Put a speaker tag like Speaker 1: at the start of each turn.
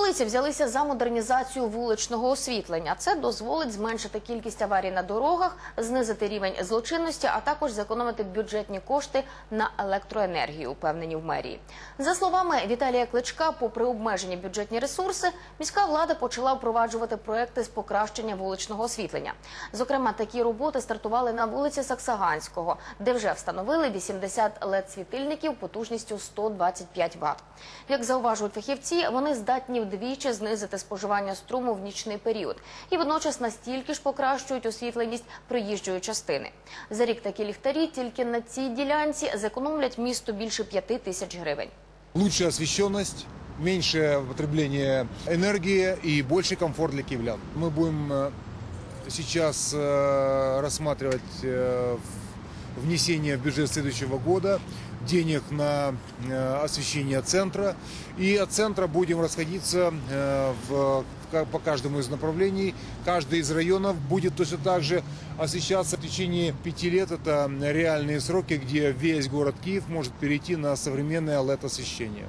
Speaker 1: столиці взялися за модернізацію вуличного освітлення. Це дозволить зменшити кількість аварій на дорогах, знизити рівень злочинності, а також зекономити бюджетні кошти на електроенергію. Упевнені в мерії. За словами Віталія Кличка, попри обмежені бюджетні ресурси, міська влада почала впроваджувати проекти з покращення вуличного освітлення. Зокрема, такі роботи стартували на вулиці Саксаганського, де вже встановили 80 LED-світильників потужністю 125 Вт. Як зауважують фахівці, вони здатні вдвічі знизити споживання струму в нічний період і водночас настільки ж покращують освітленість проїжджої частини. За рік такі ліхтарі тільки на цій ділянці зекономлять місту більше 5 тисяч гривень.
Speaker 2: Лучшая освещенность, меньшее потребление энергии и больший комфорт для киевлян. Мы будем э, сейчас э, рассматривать э, в- внесение в бюджет следующего года денег на э, освещение центра. И от центра будем расходиться э, в, по каждому из направлений. Каждый из районов будет точно так же освещаться в течение пяти лет. Это реальные сроки, где весь город Киев может перейти на современное LED-освещение.